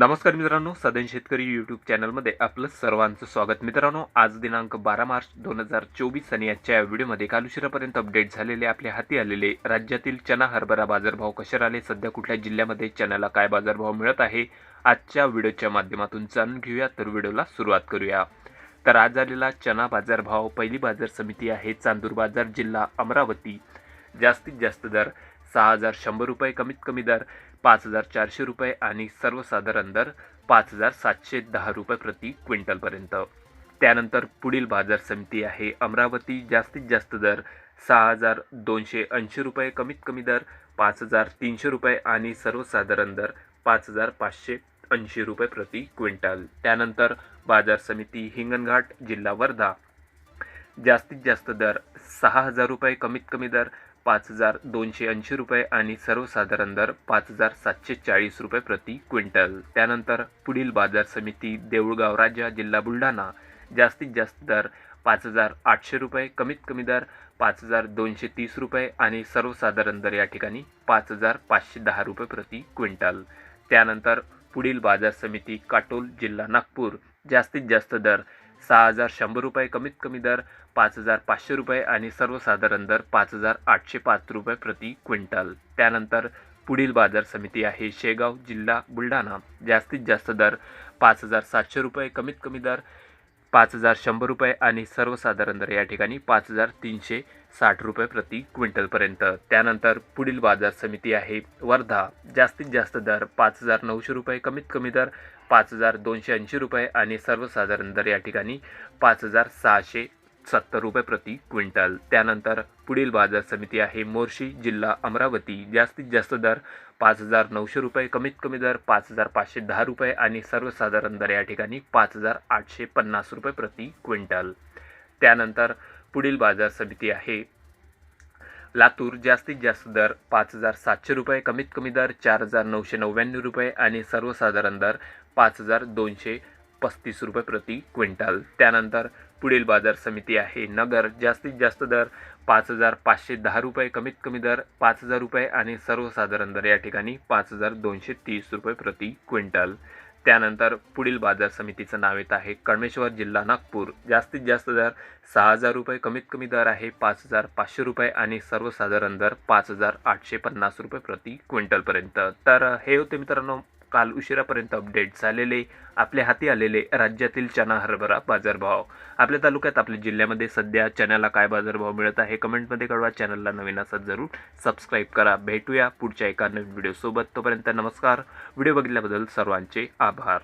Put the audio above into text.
नमस्कार मित्रांनो सदन शेतकरी यूट्यूब चॅनलमध्ये आपलं सर्वांचं स्वागत. मित्रांनो आज दिनांक बारा मार्च दोन हजार चोवीस आणि आजच्या या व्हिडिओमध्ये काल उशिरापर्यंत अपडेट झालेले आपल्या हाती आलेले राज्यातील चना हरभरा बाजारभाव कसे राहिले सध्या कुठल्या जिल्ह्यामध्ये चण्याला काय बाजारभाव मिळत आहे आजच्या व्हिडिओच्या माध्यमातून जाणून घेऊया. तर व्हिडिओला सुरुवात करूया. तर आज आलेला चना बाजारभाव पहिली बाजार समिती आहे चांदूर बाजार जिल्हा अमरावती. जास्तीत जास्त दर सहा हजार शंभर रुपये कमीत कमी दर पाच हजार चारशे रुपये आणि सर्वसाधारण दर पाच हजार सातशे दहा रुपये प्रति क्विंटलपर्यंत. त्यानंतर पुढील बाजार समिती आहे अमरावती जास्तीत जास्त दर सहा हजार दोनशे ऐंशी रुपये कमीत कमी दर पाच हजार तीनशे रुपये आणि सर्वसाधारण दर पाच हजार पाचशे ऐंशी रुपये प्रति क्विंटल. त्यानंतर बाजार समिती हिंगणघाट जिल्हा वर्धा. जास्तीत जास्त दर सहा हजार रुपये कमीत कमी दर पाच हजार दोनशे ऐंशी रुपये आणि सर्वसाधारण दर पाच हजार सातशे चाळीस रुपये प्रति क्विंटल. त्यानंतर पुढील बाजार समिती देऊळगाव राजा जिल्हा बुलढाणा जास्तीत जास्त दर पाच हजार आठशे रुपये कमीत कमी दर पाच हजार दोनशे तीस रुपये आणि सर्वसाधारण दर या ठिकाणी पाच हजार पाचशे दहा रुपये प्रति क्विंटल. त्यानंतर पुढील बाजार समिती काटोल जिल्हा नागपूर जास्तीत जास्त दर सहा हजार शंभर रुपये कमीत कमी दर पाच हजार पाचशे रुपये आणि सर्वसाधारण दर पाच हजार आठशे पाच रुपये प्रति क्विंटल. त्यानंतर पुढील बाजार समिती आहे शेगाव जिल्हा बुलढाणा. जास्तीत जास्त दर पाच हजार सातशे रुपये कमीत कमी दर पाच हजार शंभर रुपये आणि सर्वसाधारण दर या ठिकाणी पाच हजार तीनशे साठ रुपये प्रति क्विंटलपर्यंत. त्यानंतर पुढील बाजार समिती आहे. वर्धा जास्तीत जास्त दर पाच हजार नऊशे रुपये कमीत कमी दर पाच हजार दोनशे ऐंशी रुपये आणि सर्वसाधारण दर या ठिकाणी पाच हजार सहाशे सत्तर रुपये प्रति क्विंटल. त्यानंतर पुढील बाजार समिती आहे मोर्शी जिल्हा अमरावती. जास्तीत जास्त दर पाच हजार नऊशे रुपये कमीत कमी दर पाच हजार पाचशे दहा रुपये आणि सर्वसाधारण दर या ठिकाणी पाच हजार आठशे पन्नास रुपये प्रति क्विंटल. त्यानंतर पुढील बाजार समिती आहे लातूर. जास्तीत जास्त दर पाच हजार सातशे रुपये कमीत कमी दर चार हजार नऊशे नव्याण्णव रुपये आणि सर्वसाधारण दर पाच हजार दोनशे पस्तीस रुपये प्रति क्विंटल. त्यानंतर पुढील बाजार समिती आहे नगर. जास्तीत जास्त दर पाच हजार पाचशे दहा रुपये कमीत कमी दर पाच हजार रुपये आणि सर्वसाधारण दर या ठिकाणी पाच हजार दोनशे तीस रुपये प्रति क्विंटल. त्यानंतर पुढील बाजार समितीचं नाव येत आहे कळमेश्वर जिल्हा नागपूर. जास्तीत जास्त दर सहा हजार रुपये कमीत कमी दर आहे पाच हजार पाचशे रुपये आणि सर्वसाधारण दर पाच हजार आठशे पन्नास रुपये प्रति क्विंटलपर्यंत. तर हे होते मित्रांनो काल उशिरापर्यंत अपडेट झालेले आपल्या हाती आलेले राज्यातील चना हरभरा बाजारभाव. आपल्या तालुक्यात आपल्या जिल्ह्यामध्ये सध्या चण्याला काय बाजारभाव मिळत आहे कमेंटमध्ये कळवा. चॅनलला नवीन असत जरूर सबस्क्राईब करा. भेटूया पुढच्या एका नवीन व्हिडिओसोबत तोपर्यंत नमस्कार. व्हिडिओ बघितल्याबद्दल सर्वांचे आभार.